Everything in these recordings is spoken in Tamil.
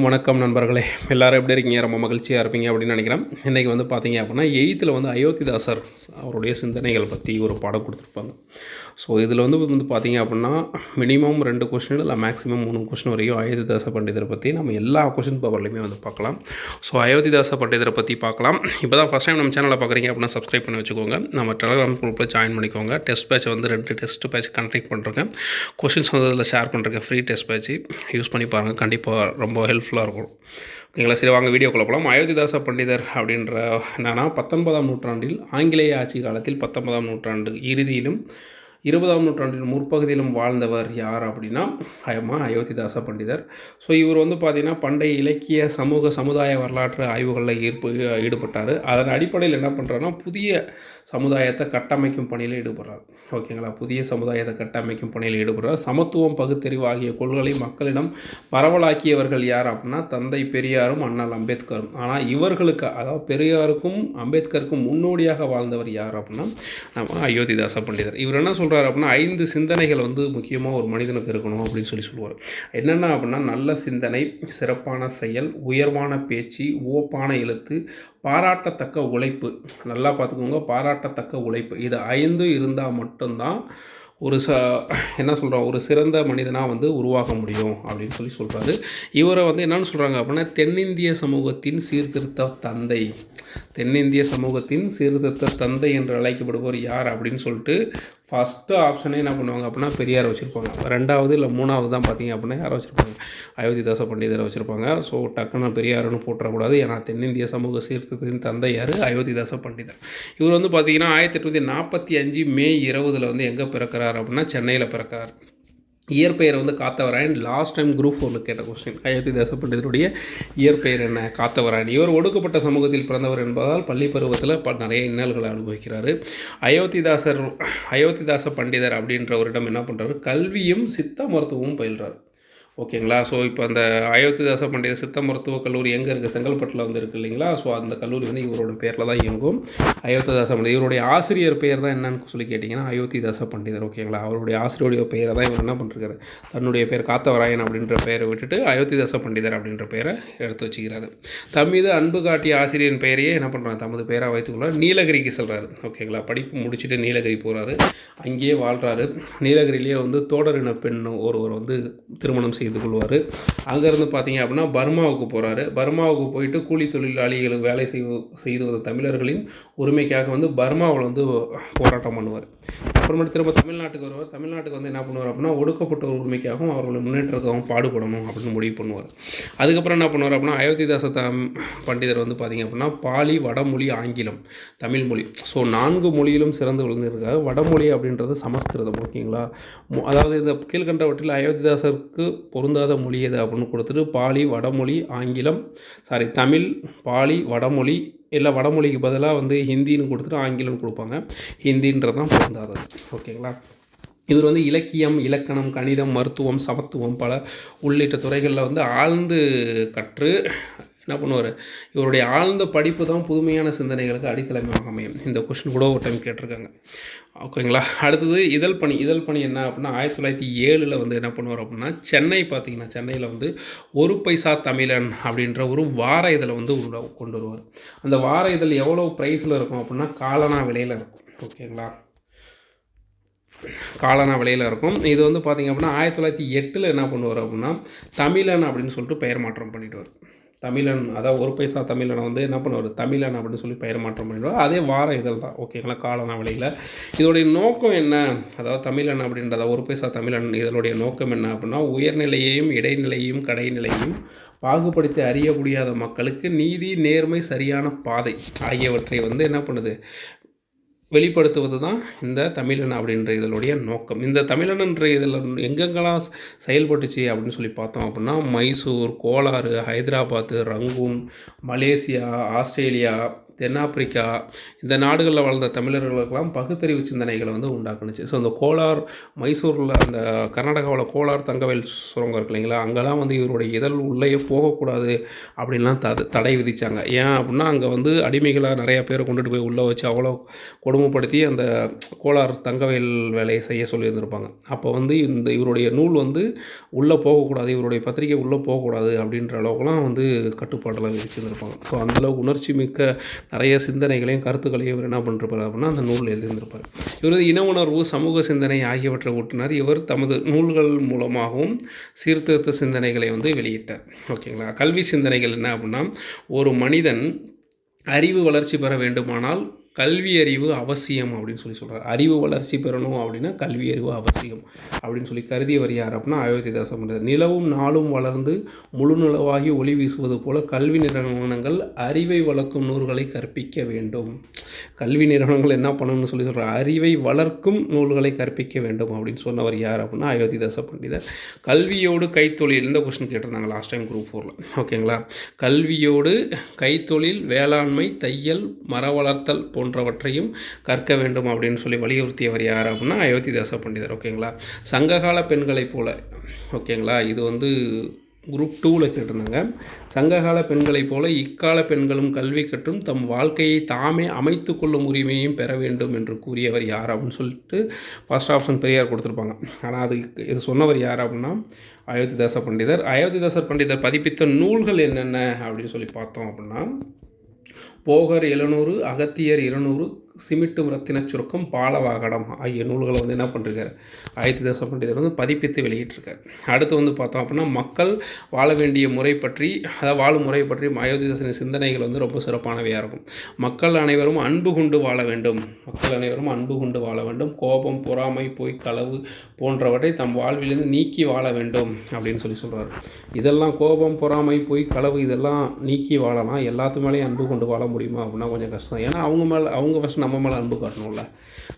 வணக்கம் நண்பர்களே. எல்லாரும் எப்படி இருக்கீங்க? ரொம்ப மகிழ்ச்சியாக இருப்பீங்க அப்படின்னு நினைக்கிறேன். இன்றைக்கி வந்து பார்த்தீங்க அப்படின்னா எயித்தில் வந்து அயோத்திதாசர் அவருடைய சிந்தனைகள் பற்றி ஒரு பாடம் கொடுத்துருப்பாங்க. ஸோ இதில் வந்து வந்து பார்த்தீங்க அப்படின்னா மினிமம் ரெண்டு கொஷின் இல்லை மேக்ஸிமம் மூணு கொஷின் வரையும் அயோத்திதாச பண்டிதரை பற்றி நம்ம எல்லா கொஷின் பேப்பர்லையுமே வந்து பார்க்கலாம் ஸோ அயோத்திதாச பண்டிதரை பற்றி பார்க்கலாம் இப்போ தான் ஃபஸ்ட் டைம் நம்ம சேனலை பார்க்குறீங்க அப்படின்னா சப்ஸ்கிரைப் பண்ணி வச்சுக்கோங்க. நம்ம டெலகிராம் குரூப்பில் ஜாயின் பண்ணிக்கோங்க. டெஸ்ட் பேட்ச் வந்து ரெண்டு டெஸ்ட் பேட்ச் கண்டக்ட் பண்ணுறேன் கொஷின்ஸ் வந்து அதில் ஷேர் பண்ணுறேன் ஃப்ரீ டெஸ்ட் பேட்ச் யூஸ் பண்ணி பாருங்கள் கண்டிப்பாக ரொம்ப ஹெல்ப்ஃபுல்லாக இருக்கும். ஓகேங்களா? சரி வாங்க வீடியோக்குள்ள போகலாம் அயோத்திதாச பண்டிதர் அப்படின்ற என்னன்னா பத்தொன்பதாம் நூற்றாண்டில் ஆங்கிலேய ஆட்சி காலத்தில் பத்தொன்பதாம் நூற்றாண்டு இறுதியிலும் இருபதாம் நூற்றாண்டின் முற்பகுதியிலும் வாழ்ந்தவர் யார் அப்படின்னா அம்மா அயோத்திதாச பண்டிதர். ஸோ இவர் வந்து பார்த்திங்கன்னா பண்டைய இலக்கிய சமூக சமுதாய வரலாற்று ஆய்வுகளில் ஈர்ப்பு ஈடுபட்டார். அதன் அடிப்படையில் என்ன பண்ணுறாருன்னா புதிய சமுதாயத்தை கட்டமைக்கும் பணியில் ஈடுபடுறார். ஓகேங்களா புதிய சமுதாயத்தை கட்டமைக்கும் பணியில் ஈடுபடுறார். சமத்துவம் பகுத்தறிவு ஆகிய கொள்கைகளை மக்களிடம் பரவலாக்கியவர்கள் யார் அப்படின்னா தந்தை பெரியாரும் அண்ணல் அம்பேத்கரும். ஆனால் இவர்களுக்கு அதாவது பெரியாருக்கும் அம்பேத்கருக்கும் முன்னோடியாக வாழ்ந்தவர் யார் அப்படின்னா நம்ம அயோத்திதாச பண்டிதர். இவர் என்ன சொல்கிறார் அப்படின்னா ஐந்து சிந்தனைகள் வந்து முக்கியமாக ஒரு மனிதனுக்கு இருக்கணும் அப்படின்னு சொல்லி சொல்லுவார். என்னென்ன அப்படின்னா நல்ல சிந்தனை சிறப்பான செயல் உயர்வான பேச்சு ஓப்பான எழுத்து பாராட்டத்தக்க உழைப்பு. நல்லா பார்த்துக்கோங்க பாராட்டத்தக்க உழைப்பு. இது ஐந்து இருந்தால் மட்டும்தான் ஒரு ச என்ன சொல்கிறோம் ஒரு சிறந்த மனிதனாக வந்து உருவாக முடியும் அப்படின்னு சொல்லி சொல்கிறாரு இவரை வந்து என்னென்னு சொல்கிறாங்க அப்படின்னா தென்னிந்திய சமூகத்தின் சீர்திருத்த தந்தை. தென்னிந்திய சமூகத்தின் சீர்திருத்த தந்தை என்று அழைக்கப்படுபவர் யார் அப்படின்னு சொல்லிட்டு ஃபஸ்ட்டு ஆப்ஷனே என்ன பண்ணுவாங்க அப்படின்னா பெரியார் வச்சுருப்பாங்க. ரெண்டாவது இல்லை மூணாவது தான் பார்த்தீங்க அப்படின்னா யாரை வச்சுருப்பாங்க? அயோத்திதாச பண்டிதரை வச்சுருப்பாங்க. ஸோ டக்குன்னு பெரியாருன்னு போட்டுறக்கூடாது ஏன்னா தென்னிந்திய சமூக சீர்திருத்தத்தின் தந்தை யார்? அயோத்திதாச பண்டிதர் இவர் வந்து பார்த்தீங்கன்னா ஆயிரத்தி எட்நூற்றி நாற்பத்தி அஞ்சு மே இருபதில் வந்து எங்கே பிறக்கிறார் அப்படின்னா சென்னையில் பிறக்கிறார். இயற்பெயர் வந்து காத்தவராயன் லாஸ்ட் டைம் குரூப் ஒன்று கேட்ட கொஸ்டின் அயோத்திதாச பண்டிதருடைய இயற்பெயர் என்ன? காத்தவராயன் இவர் ஒடுக்கப்பட்ட சமூகத்தில் பிறந்தவர் என்பதால் பள்ளி பருவத்தில் ப நிறைய இன்னல்களை அனுபவிக்கிறார். அயோத்திதாசர் அயோத்திதாச பண்டிதர் அப்படின்றவரிடம் என்ன பண்ணுறாரு கல்வியும் சித்த மருத்துவமும் பயில்றாரு. ஓகேங்களா? ஸோ இப்போ அந்த அயோத்திதாச பண்டைய சித்த மருத்துவக் கல்லூரி எங்கே இருக்குது செங்கல்பட்டில் வந்து இருக்குது இல்லைங்களா? ஸோ அந்த கல்லூரி வந்து இவரோட பேரில் தான் இயங்கும். அயோத்திதாச பண்டிதர் இவருடைய ஆசிரியர் பெயர் தான் என்னன்னு சொல்லி கேட்டிங்கன்னா அயோத்திதாச பண்டிதர் ஓகேங்களா? அவருடைய ஆசிரியருடைய பெயரை தான் இவர் என்ன பண்ணிருக்காரு தன்னுடைய பேர் காத்தவராயன் அப்படின்ற பெயரை விட்டுட்டு அயோத்திதாச பண்டிதர் அப்படின்ற பெயரை எடுத்து வச்சுக்கிறாரு. தம்மீது அன்பு காட்டிய ஆசிரியரின் பெயரையே என்ன பண்ணுறாங்க தமது பேராக வைத்துக்கொள்ளார் நீலகிரிக்கு செல்கிறாரு ஓகேங்களா? படிப்பு முடிச்சுட்டு நீலகிரி போகிறாரு அங்கேயே வாழ்கிறாரு நீலகிரிலேயே வந்து தோடரின பெண் ஒருவர் வந்து திருமணம் செய்து கொள்வார். அங்கேருந்து பார்த்தீங்க அப்படின்னா பர்மாவுக்கு போகிறாரு பர்மாவுக்கு போயிட்டு கூலி தொழிலாளிகளுக்கு வேலை செய்வ செய்து வந்த தமிழர்களின் உரிமைக்காக வந்து பர்மாவில் வந்து போராட்டம் பண்ணுவார். அப்புறமேட்டு திரும்ப தமிழ்நாட்டுக்கு வருவார். தமிழ்நாட்டுக்கு வந்து என்ன பண்ணுவார் அப்படின்னா ஒடுக்கப்பட்ட உரிமைக்காகவும் அவர்களை முன்னேற்றத்துக்காகவும் பாடுபடணும் அப்படின்னு முடிவு பண்ணுவார். அதுக்கப்புறம் என்ன பண்ணுவார் அப்படின்னா அயோத்திதாச பண்டிதர் வந்து பார்த்திங்க அப்படின்னா பாலி வடமொழி ஆங்கிலம் தமிழ் மொழி. ஸோ நான்கு மொழியிலும் சிறந்து விழுந்திருக்காரு வடமொழி அப்படின்றது சமஸ்கிருதம் ஓகேங்களா? அதாவது இந்த கீழ்கண்டவற்றில் அயோத்திதாசருக்கு பொருந்தாத மொழி எது அப்படின்னு கொடுத்துட்டு பாலி வடமொழி ஆங்கிலம் சாரி தமிழ் பாலி வடமொழி இல்லை வடமொழிக்கு பதிலாக வந்து ஹிந்தின்னு கொடுத்துட்டு ஆங்கிலம் கொடுப்பாங்க. ஹிந்தின்றது தான் பொருந்தாதது. ஓகேங்களா? இவர் வந்து இலக்கியம் இலக்கணம் கணிதம் மருத்துவம் சமத்துவம் பல உள்ளிட்ட துறைகளில் வந்து ஆழ்ந்து கற்று என்ன பண்ணுவார்? இவருடைய ஆழ்ந்த படிப்பு தான் புதுமையான சிந்தனைகளுக்கு அடித்தலைமையாக அமையும். இந்த கொஷின் கூட ஒரு டைம் கேட்டிருக்காங்க. ஓகேங்களா அடுத்தது இதழ் பணி இதழ் பணி என்ன அப்படின்னா ஆயிரத்தி தொள்ளாயிரத்தி ஏழில் வந்து என்ன பண்ணுவார் அப்படின்னா சென்னை பார்த்தீங்கன்னா சென்னையில் வந்து ஒரு பைசா தமிழன் அப்படின்ற ஒரு வார இதழை வந்து கொண்டு வருவார். அந்த வார இதழ் எவ்வளோ ப்ரைஸில் இருக்கும் அப்படின்னா காலனா விலையில் இருக்கும். ஓகேங்களா காலனா விலையில் இருக்கும். இது வந்து பார்த்திங்க அப்படின்னா ஆயிரத்தி தொள்ளாயிரத்தி எட்டில் என்ன பண்ணுவார் அப்படின்னா தமிழன் அப்படின்னு சொல்லிட்டு பெயர் மாற்றம் பண்ணிவிடுவார் தமிழன் அதாவது ஒரு பைசா தமிழனை வந்து என்ன பண்ணுவார்? தமிழன் அப்படின்னு சொல்லி பெயர் மாற்றம் பண்ணிடுவார். அதே வார இதழ் தான். ஓகேங்களா காலனா விலையில் இதோடைய நோக்கம் என்ன? அதாவது தமிழன் அப்படின்றத ஒரு பைசா தமிழன் இதனுடைய நோக்கம் என்ன அப்படின்னா உயர்நிலையையும் இடைநிலையையும் கடைநிலையையும் பாகுபடுத்தி அறிய முடியாத மக்களுக்கு நீதி நேர்மை சரியான பாதை ஆகியவற்றை வந்து என்ன பண்ணுது? வெளிப்படுத்துவது தான் இந்த தமிழன் அப்படின்ற இதனுடைய நோக்கம். இந்த தமிழன்ன்ற இதில் எங்கெங்கெல்லாம் செயல்பட்டுச்சு அப்படின்னு சொல்லி பார்த்தோம் அப்படின்னா Mysore Kolar Hyderabad Rangoon Malaysia Australia தென்னாப்பிரிக்கா இந்த நாடுகளில் வாழ்ந்த தமிழர்களுக்கெல்லாம் பகுத்தறிவு சிந்தனைகளை வந்து உண்டாக்குனுச்சு. ஸோ அந்த கோலார் மைசூரில் அந்த கர்நாடகாவில் கோலார் தங்கவேல் சுரங்கம் இருக்கு இல்லைங்களா? அங்கெல்லாம் வந்து இவருடைய இதழ் உள்ளேயே போகக்கூடாது அப்படின்லாம் த தடை விதித்தாங்க ஏன் அப்படின்னா அங்கே வந்து அடிமைகளாக நிறையா பேரை கொண்டுட்டு போய் உள்ளே வச்சு அவ்வளோ கொடுமைப்படுத்தி அந்த கோலார் தங்கவேல் வேலையை செய்ய சொல்லியிருந்திருப்பாங்க. அப்போ வந்து இந்த இவருடைய நூல் வந்து உள்ளே போகக்கூடாது இவருடைய பத்திரிக்கை உள்ளே போகக்கூடாது அப்படின்ற அளவுக்குலாம் வந்து கட்டுப்பாடெல்லாம் விதிச்சிருந்திருப்பாங்க. ஸோ அந்தளவுக்கு உணர்ச்சி மிக்க நிறைய சிந்தனைகளையும் கருத்துக்களையும் இவர் என்ன பண்ணிருப்பார் அப்படின்னா அந்த நூல் எழுதியிருந்திருப்பார். இவரது இன உணர்வு சமூக சிந்தனை ஆகியவற்றை ஊட்டினார் இவர் தமது நூல்கள் மூலமாகவும் சீர்திருத்த சிந்தனைகளை வந்து வெளியிட்டார். ஓகேங்களா? கல்வி சிந்தனைகள் என்ன அப்படின்னா ஒரு மனிதன் அறிவு வளர்ச்சி பெற வேண்டுமானால் கல்வி அறிவு அவசியம் அப்படின்னு சொல்லி சொல்கிறார் அறிவு வளர்ச்சி பெறணும் அப்படின்னா கல்வி அறிவு அவசியம் அப்படின்னு சொல்லி கருதியவர் யார் அப்படின்னா அயோத்திதாசம் பண்டிதர் நிலவும் நாளும் வளர்ந்து முழு நிலவாகி ஒளி வீசுவது போல கல்வி நிறுவனங்கள் அறிவை வளர்க்கும் நூல்களை கற்பிக்க வேண்டும். கல்வி நிறுவனங்கள் என்ன பண்ணணும்னு சொல்லி சொல்கிறார் அறிவை வளர்க்கும் நூல்களை கற்பிக்க வேண்டும் அப்படின்னு சொன்னவர் யார் அப்படின்னா அயோத்திதாச பண்டிதர். கல்வியோடு கைத்தொழில் இந்த கொஸ்டின் கேட்டிருந்தாங்க லாஸ்ட் டைம் குரூப் ஃபோரில் ஓகேங்களா கல்வியோடு கைத்தொழில் வேளாண்மை தையல் மர வளர்த்தல் போன்றவற்றையும் கற்க வேண்டும் அப்படின்னு சொல்லி வலியுறுத்தியவர் யார் அப்படின்னா அயோத்திதாச பண்டிதர் ஓகேங்களா? சங்ககால பெண்களைப் போல ஓகேங்களா? இது வந்து குரூப் டூவில் கேட்டிருந்தாங்க. சங்ககால பெண்களைப் போல இக்கால பெண்களும் கல்வி கற்றும் தம் வாழ்க்கையை தாமே அமைத்து கொள்ளும் உரிமையும் பெற வேண்டும் என்று கூறியவர் யார் அப்படின்னு சொல்லிட்டு ஃபர்ஸ்ட் ஆப்ஷன் பெரியார் கொடுத்துருப்பாங்க. ஆனால் அது இது சொன்னவர் யார் அப்படின்னா அயோத்திதாச பண்டிதர். அயோத்திதாசர் பண்டிதர் பதிப்பித்த நூல்கள் என்னென்ன அப்படின்னு சொல்லி பார்த்தோம் அப்படின்னா போகர் எழுநூறு அகத்தியர் இருநூறு சிமிட்டும் ரத்தின சுருக்கம் பாலவாகடம் ஆகிய நூல்களை வந்து என்ன பண்ணிருக்காரு? ஆயிரத்தி தச பண்டிதர் வந்து பதிப்பித்து வெளியிட்டிருக்காரு. அடுத்து வந்து பார்த்தோம் அப்படின்னா மக்கள் வாழ வேண்டிய முறை பற்றி அதாவது வாழும் முறை பற்றி அயோத்திதாசனின் சிந்தனைகள் வந்து ரொம்ப சிறப்பானவையாக இருக்கும். மக்கள் அனைவரும் அன்பு கொண்டு வாழ வேண்டும். மக்கள் அனைவரும் அன்பு கொண்டு வாழ வேண்டும். கோபம் பொறாமை பொய் களவு போன்றவற்றை தம் வாழ்விலிருந்து நீக்கி வாழ வேண்டும் அப்படின்னு சொல்லி சொல்கிறார் இதெல்லாம் கோபம் பொறாமை பொய் களவு இதெல்லாம் நீக்கி வாழலாம். எல்லாத்து மேலேயும் அன்பு கொண்டு வாழ முடியுமா அப்படின்னா கொஞ்சம் கஷ்டம் ஏன்னா அவங்க மேலே அவங்க ஃபஸ்ட் நம்ம மேலே அன்பு காட்டணும்ல.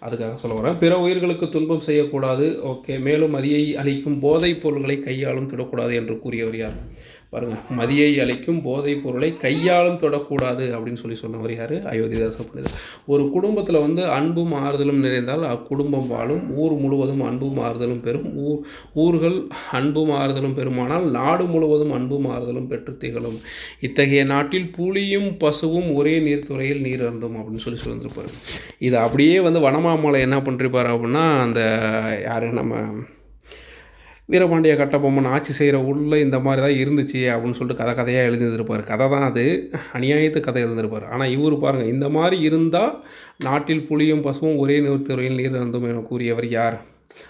அதுக்காக சொல்ல வரேன். பிற உயிர்களுக்கு துன்பம் செய்யக்கூடாது. ஓகே மேலும் மதியை அளிக்கும் போதைப் பொருள்களை கையாளும் தொடக்கூடாது என்று கூறியவர் யார்? பாருங்கள் மதியை அளிக்கும் போதைப் பொருளை கையாலும் தொடக்கூடாது அப்படின்னு சொல்லி சொன்னவர் யார்? அயோத்திதாச பண்டிதர். ஒரு குடும்பத்தில் வந்து அன்பும் ஆறுதலும் நிறைந்தால் அக்குடும்பம் வாழும். ஊர் முழுவதும் அன்பும் ஆறுதலும் பெறும். ஊர் ஊர்கள் அன்பும் ஆறுதலும் பெறுமானால் நாடு முழுவதும் அன்பும் ஆறுதலும் பெற்று திகழும். இத்தகைய நாட்டில் புலியும் பசுவும் ஒரே நீர்த்துறையில் நீர் அருந்தும் அப்படின்னு சொல்லி சொல்லியிருப்பார் இது அப்படியே வந்து வனமாமலை என்ன பண்ணிருப்பார் அப்படின்னா அந்த யார் நம்ம வீரபாண்டிய கட்டபொம்மன் ஆட்சி செய்கிற உள்ளே இந்த மாதிரி தான் இருந்துச்சு அப்படின்னு சொல்லிட்டு கதை கதையாக எழுதியிருப்பார் கதை தான் அது. அநியாயத்து கதை எழுந்திருப்பார் ஆனால் இவர் பாருங்கள் இந்த மாதிரி இருந்தால் நாட்டில் புலியும் பசுவும் ஒரே நிறுத்துறையில் நீர் இருந்தும் என கூறியவர் யார்?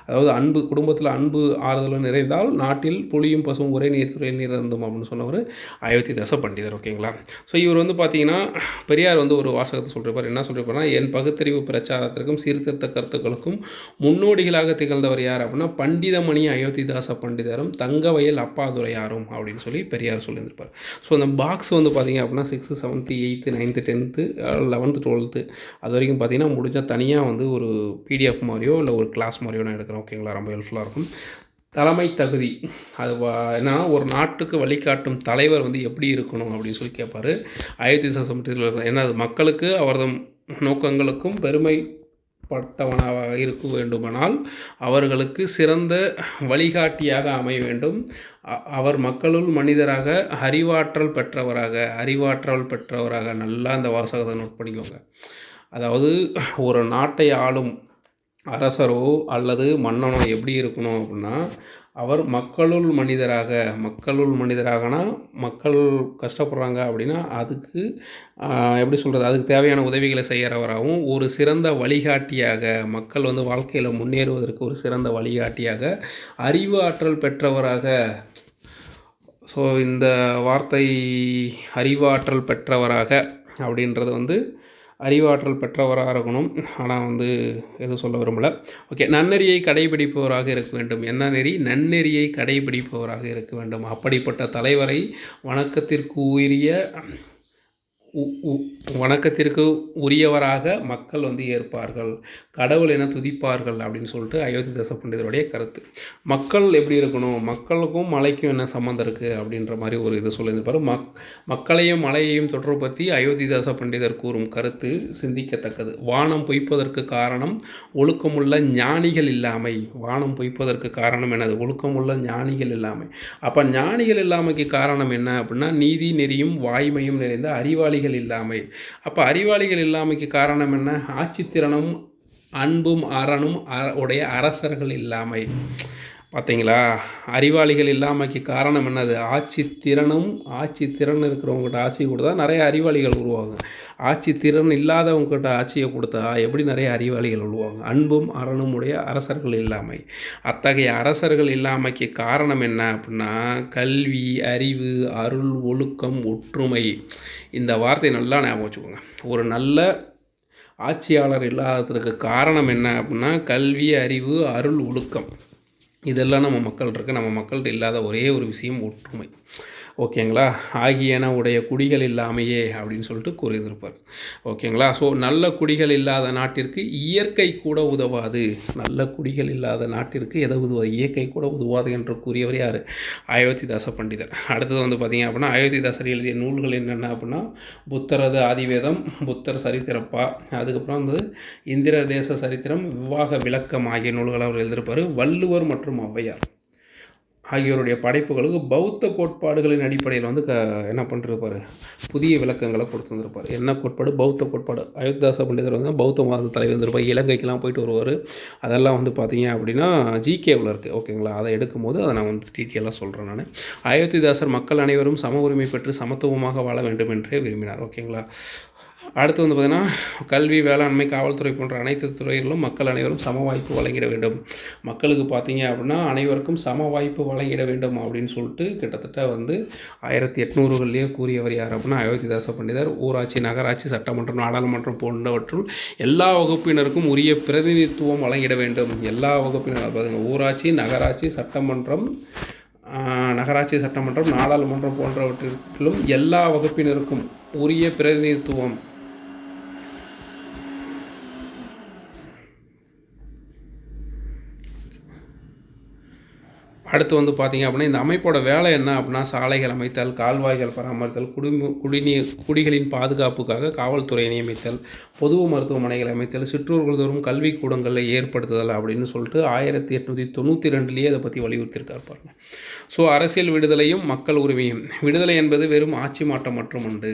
அதாவது அன்பு குடும்பத்தில் அன்பு ஆறுதலும் நிறைந்தால் நாட்டில் புலியும் பசுவும் ஒரே நீர்த்துறையில் நீர்ந்தும் அப்படின்னு சொன்னவர் அயோத்தி தச பண்டிதர் ஓகேங்களா? ஸோ இவர் வந்து பார்த்தீங்கன்னா பெரியார் வந்து ஒரு வாசகத்தை சொல்லிருப்பார். என்ன சொல்லியிருப்பார்னா என் பகுத்தறிவு பிரச்சாரத்திற்கும் சீர்திருத்த கருத்துக்களுக்கும் முன்னோடிகளாக திகழ்ந்தவர் யார்? அப்படின்னா பண்டிதமணி அயோத்திதாச பண்டிதரும் தங்கவயல் அப்பாதுரையாரும் அப்படின்னு சொல்லி பெரியார் சொல்லியிருப்பார் ஸோ அந்த பாக்ஸ் வந்து பார்த்தீங்க அப்படின்னா sixth seventh eighth ninth tenth eleventh twelfth அது வரைக்கும் பார்த்தீங்கன்னா முடிஞ்சால் தனியாக வந்து ஒரு பிடிஎஃப் மாதிரியோ இல்லை ஒரு கிளாஸ் மாதிரியோ நான் எடுக்கிறேன். ஓகேங்களா ரொம்ப ஹெல்ப்ஃபுல்லாக இருக்கும். தலைமை தகுதி அது என்னன்னா ஒரு நாட்டுக்கு வழிகாட்டும் தலைவர் வந்து எப்படி இருக்கணும் அப்படின்னு சொல்லி கேட்பார் அயோத்தி சமத்தில் ஏன்னா அது மக்களுக்கு அவரது நோக்கங்களுக்கும் பெருமை பட்டவனாக இருக்க வேண்டுமானால் அவர்களுக்கு சிறந்த வழிகாட்டியாக அமைய வேண்டும். அவர் மக்களுள் மனிதராக அறிவாற்றல் பெற்றவராக அறிவாற்றல் பெற்றவராக நல்லா அந்த வாசகத்தை நோட் பண்ணிக்கோங்க. அதாவது ஒரு நாட்டை ஆளும் அரசரோ அல்லது மன்னனோ எப்படி இருக்கணும் அப்படின்னா அவர் மக்களுள் மனிதராக மக்களுள் மனிதராகனா மக்கள் கஷ்டப்படுறாங்க அப்படின்னா அதுக்கு எப்படி சொல்கிறது அதுக்கு தேவையான உதவிகளை செய்கிறவராகவும் ஒரு சிறந்த வழிகாட்டியாக மக்கள் வந்து வாழ்க்கையில் முன்னேறுவதற்கு ஒரு சிறந்த வழிகாட்டியாக அறிவு ஆற்றல் பெற்றவராக ஸோ இந்த வார்த்தை அறிவாற்றல் பெற்றவராக அப்படின்றது வந்து அறிவாற்றல் பெற்றவராக இருக்கணும். ஆனால் வந்து எதுவும் சொல்ல விரும்பலை. ஓகே நன்னெறியை கடைபிடிப்பவராக இருக்க வேண்டும். என்ன நெறி? நன்னெறியை கடைபிடிப்பவராக இருக்க வேண்டும். அப்படிப்பட்ட தலைவரை வணக்கத்திற்கு உரிய உ- உ- வணக்கத்திற்கு உரியவராக மக்கள் வந்து ஏற்பார்கள். கடவுள் என துதிப்பார்கள் அப்படின்னு சொல்லிட்டு அயோத்தி தச பண்டிதருடைய கருத்து. மக்கள் எப்படி இருக்கணும்? மக்களுக்கும் மலைக்கும் என்ன சம்மந்தம் இருக்குது அப்படின்ற மாதிரி ஒரு இது சொல்லியிருப்பார். மக் மக்களையும் மலையையும் தொடர்புபடுத்தி அயோத்திதாச பண்டிதர் கூறும் கருத்து சிந்திக்கத்தக்கது. வானம் பொய்ப்பதற்கு காரணம் ஒழுக்கமுள்ள ஞானிகள் இல்லாமை. வானம் பொய்ப்பதற்கு காரணம் என்னது? ஒழுக்கமுள்ள ஞானிகள் இல்லாமை. அப்போ ஞானிகள் இல்லாமைக்கு காரணம் என்ன அப்படின்னா நீதி நெறியும் வாய்மையும் நிறைந்த அறிவாளிகள் இல்லாமை. அப்போ அறிவாளிகள் இல்லாமைக்கு காரணம் என்ன? ஆட்சித்திறனும் அன்பும் அறனும் உடைய அரசர்கள் இல்லாமை. பார்த்தீங்களா அறிவாளிகள் இல்லாமைக்கு காரணம் என்னது? ஆட்சி திறனும் ஆட்சி திறன் இருக்கிறவங்ககிட்ட ஆட்சியை கொடுத்தா நிறைய அறிவாளிகள் உருவாங்க ஆட்சி திறன் இல்லாதவங்ககிட்ட ஆட்சியை கொடுத்தா எப்படி நிறைய அறிவாளிகள் உருவாகும் அன்பும் அறனும் உடைய அரசர்கள் இல்லாமை. அத்தகைய அரசர்கள் இல்லாமைக்கு காரணம் என்ன அப்படின்னா கல்வி அறிவு அருள் ஒழுக்கம் ஒற்றுமை. இந்த வார்த்தை நல்லா ஞாபகம் வச்சுக்கோங்க. ஒரு நல்ல ஆட்சியாளர் இல்லாததற்கு காரணம் என்ன அப்படின்னா கல்வி அறிவு அருள் ஒழுக்கம். இதெல்லாம் நம்ம மக்கள் இருக்க. நம்ம மக்கள்கிட்ட இல்லாத ஒரே ஒரு விஷயம் ஒற்றுமை. ஓகேங்களா? ஆகியன உடைய குடிகள் இல்லாமையே அப்படின்னு சொல்லிட்டு கூறியிருப்பார் ஓகேங்களா? ஸோ நல்ல குடிகள் இல்லாத நாட்டிற்கு இயற்கை கூட உதவாது. நல்ல குடிகள் இல்லாத நாட்டிற்கு எதை உதவாது? இயற்கை கூட உதவாது என்று கூறியவர் யார்? அயோத்திதாச பண்டிதர். அடுத்தது வந்து பார்த்தீங்க அப்படின்னா அயோத்திதாசர் எழுதிய நூல்கள் என்னென்ன அப்படின்னா புத்தரது ஆதிவேதம் புத்தர் சரித்திரப்பா அதுக்கப்புறம் வந்து இந்திர தேச சரித்திரம் விவாக விளக்கம் ஆகிய நூல்களை அவர் எழுதியிருப்பார். வள்ளுவர் மற்றும் ஔவையார். ஆகியோருடைய படைப்புகளுக்கு பௌத்த கோட்பாடுகளின் அடிப்படையில் வந்து க என்ன பண்ணிருப்பார்? புதிய விளக்கங்களை கொடுத்துருந்துருப்பார் என்ன கோட்பாடு? பௌத்த கோட்பாடு. அயோத்தியாச பண்டிதர் வந்து பௌத்த மத தலைவர் வந்திருப்பார் இலங்கைக்கெலாம் போயிட்டு வருவார். அதெல்லாம் வந்து பார்த்தீங்க அப்படின்னா ஜிகேவில் இருக்குது ஓகேங்களா அதை எடுக்கும்போது அதை நான் வந்து டீட்டெயிலாக சொல்கிறேன் நான். அயோத்திதாசர் மக்கள் அனைவரும் சம உரிமை பெற்று சமத்துவமாக வாழ வேண்டும் என்றே விரும்பினார். ஓகேங்களா அடுத்து வந்து பார்த்திங்கன்னா கல்வி வேளாண்மை காவல்துறை போன்ற அனைத்து துறைகளிலும் மக்கள் அனைவரும் சம வாய்ப்பு வழங்கிட வேண்டும். மக்களுக்கு பார்த்தீங்க அப்படின்னா அனைவருக்கும் சம வாய்ப்பு வழங்கிட வேண்டும் அப்படின்னு சொல்லிட்டு கிட்டத்தட்ட வந்து ஆயிரத்தி எட்நூறுகள்லேயே கூறியவர் யார் அப்படின்னா அயோத்திதாச பண்டிதர். ஊராட்சி நகராட்சி சட்டமன்றம் நாடாளுமன்றம் போன்றவற்றுள் எல்லா வகுப்பினருக்கும் உரிய பிரதிநிதித்துவம் வழங்கிட வேண்டும். எல்லா வகுப்பினர் பாருங்க ஊராட்சி நகராட்சி சட்டமன்றம் நகராட்சி சட்டமன்றம் நாடாளுமன்றம் போன்றவற்றிலும் எல்லா வகுப்பினருக்கும் உரிய பிரதிநிதித்துவம் அடுத்து வந்து பார்த்தீங்க அப்படின்னா இந்த அமைப்போட வேலை என்ன அப்படின்னா சாலைகள் அமைத்தல் கால்வாய்கள் பராமரித்தல் குடிமு குடிநீர் குடிகளின் பாதுகாப்புக்காக காவல்துறை நியமித்தல் பொது மருத்துவமனைகள் அமைத்தல் சிற்றூர்கள் தோறும் கல்விக்கூடங்களில் ஏற்படுத்துதல் அப்படின்னு சொல்லிட்டு ஆயிரத்தி எட்நூற்றி தொண்ணூற்றி ரெண்டுலேயே அதை பற்றி வலியுறுத்தியிருக்கார் பாருங்கள் ஸோ அரசியல் விடுதலையும் மக்கள் உரிமையும். விடுதலை என்பது வெறும் ஆட்சி மாற்றம் மற்றும் உண்டு.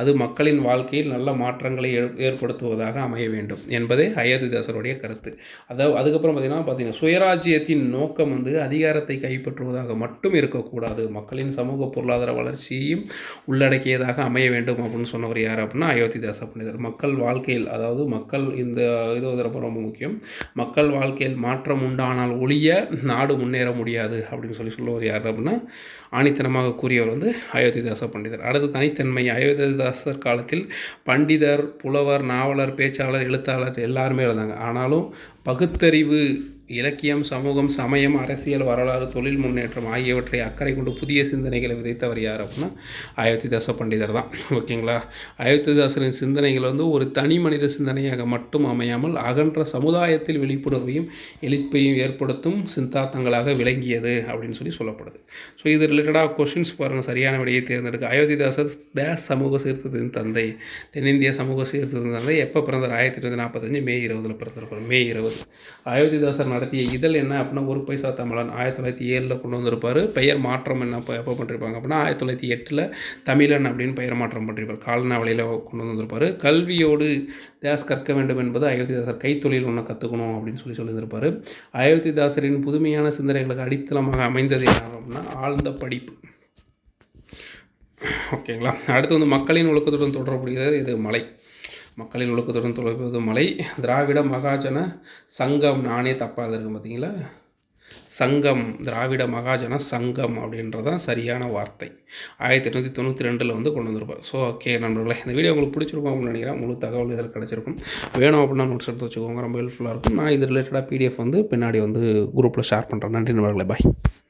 அது மக்களின் வாழ்க்கையில் நல்ல மாற்றங்களை ஏற்படுத்துவதாக அமைய வேண்டும் என்பதே அயோத்திதாசருடைய கருத்து. அதாவது அதுக்கப்புறம் பார்த்தீங்கன்னா பார்த்தீங்கன்னா சுயராஜ்யத்தின் நோக்கம் வந்து அதிகாரத்தை கைப்பற்றுவதாக மட்டும் இருக்கக்கூடாது. மக்களின் சமூக பொருளாதார வளர்ச்சியையும் உள்ளடக்கியதாக அமைய வேண்டும் அப்படின்னு சொன்னவர் யார் அப்படின்னா அயோத்திதாச பண்டிதர். மக்கள் வாழ்க்கையில் அதாவது மக்கள் இந்த இது வந்து ரொம்ப ரொம்ப முக்கியம். மக்கள் வாழ்க்கையில் மாற்றம் உண்டானால் ஒழிய நாடு முன்னேற முடியாது அப்படின்னு சொல்லி சொல்லுவார் யார்? அப்படின்னா ஆணித்தனமாக கூறியவர் வந்து அயோத்திதாச பண்டிதர். அடுத்து தனித்தன்மை அயோத்திதாசர் காலத்தில் பண்டிதர் புலவர் நாவலர் பேச்சாளர் எழுத்தாளர் எல்லாருமே இருந்தாங்க ஆனாலும் பகுத்தறிவு இலக்கியம் சமூகம் சமயம் அரசியல் வரலாறு தொழில் முன்னேற்றம் ஆகியவற்றை அக்கறை கொண்டு புதிய சிந்தனைகளை விதைத்தவர் யார் அப்படின்னா அயோத்திதாச பண்டிதர் தான். ஓகேங்களா? அயோத்திதாசரின் சிந்தனைகள் வந்து ஒரு தனி மனித சிந்தனையாக மட்டும் அமையாமல் அகன்ற சமுதாயத்தில் விழிப்புணர்வையும் எழுப்பையும் ஏற்படுத்தும் சித்தாந்தங்களாக விளங்கியது அப்படின்னு சொல்லி சொல்லப்படுது. ஸோ இது ரிலேட்டடாக கொஷின்ஸ் பாருங்கள் சரியான விடையை தேர்ந்தெடுக்க. அயோத்திதாசர் தேஸ் சமூக சீர்திருத்தத்தின் தந்தை. தென்னிந்திய சமூக சீர்திருத்தத்தின் தந்தை. எப்போ பிறந்தார்? ஆயிரத்தி தொள்ளாயிரத்தி நாற்பத்தஞ்சு மே இருபதில் பிறந்திருப்பார். மே இருபது. அயோத்திதாசர் நடத்திய இதழ் என்ன அப்படின்னா ஒரு பைசா தமிழன் ஆயிரத்தி தொள்ளாயிரத்தி ஏழில் கொண்டு வந்திருப்பார். பெயர் மாற்றம் என்ன இப்போ எப்போ பண்ணிருப்பாங்க அப்படின்னா ஆயிரத்தி தொள்ளாயிரத்தி எட்டில் தமிழன் அப்படின்னு பெயர் மாற்றம் பண்ணிருப்பார். கால்நாவலையில் கொண்டு வந்திருப்பார். கல்வியோடு தேஸ் கற்க வேண்டும் என்பது அயோத்திதாசர் கைத்தொழில் ஒன்று கற்றுக்கணும் அப்படின்னு சொல்லி சொல்லியிருந்திருப்பார். அயோத்திதாசரின் புதுமையான சிந்தனைகளுக்கு அடித்தளமாக அமைந்தது என்ன அப்படின்னா ஆழ்ந்த படிப்பு. ஓகேங்களா? அடுத்து வந்து மக்களின் ஒழுக்கத்துடன் தொடரக்கூடியது இது மலை. மக்களின் ஒழுக்கத்துடன் தொலைப்பது மலை திராவிட மகாஜன சங்கம். நானே தப்பாக இருக்கு பார்த்தீங்களா? சங்கம் திராவிட மகாஜன சங்கம் அப்படின்றதான் சரியான வார்த்தை. ஆயிரத்தி எட்நூற்றி தொண்ணூற்றி ரெண்டில் வந்து கொண்டு வந்திருப்பார். ஸோ ஓகே நண்பர்களே இந்த வீடியோ உங்களுக்கு பிடிச்சிருக்கும் அப்படின்னு நினைக்கிறேன். முழு தகவல் இதில் கிடச்சிருக்கும். வேணும் அப்படின்னா நோட்ஸ் எடுத்து வச்சுக்கோங்க. ரொம்ப ஹெல்ப்ஃபுல்லாக இருக்கும். நான் இது ரிலேட்டடாக பிடிஎஃப் வந்து பின்னாடி வந்து குரூப்பில் ஷேர் பண்ணுறேன் நன்றி நண்பர்களே பாய்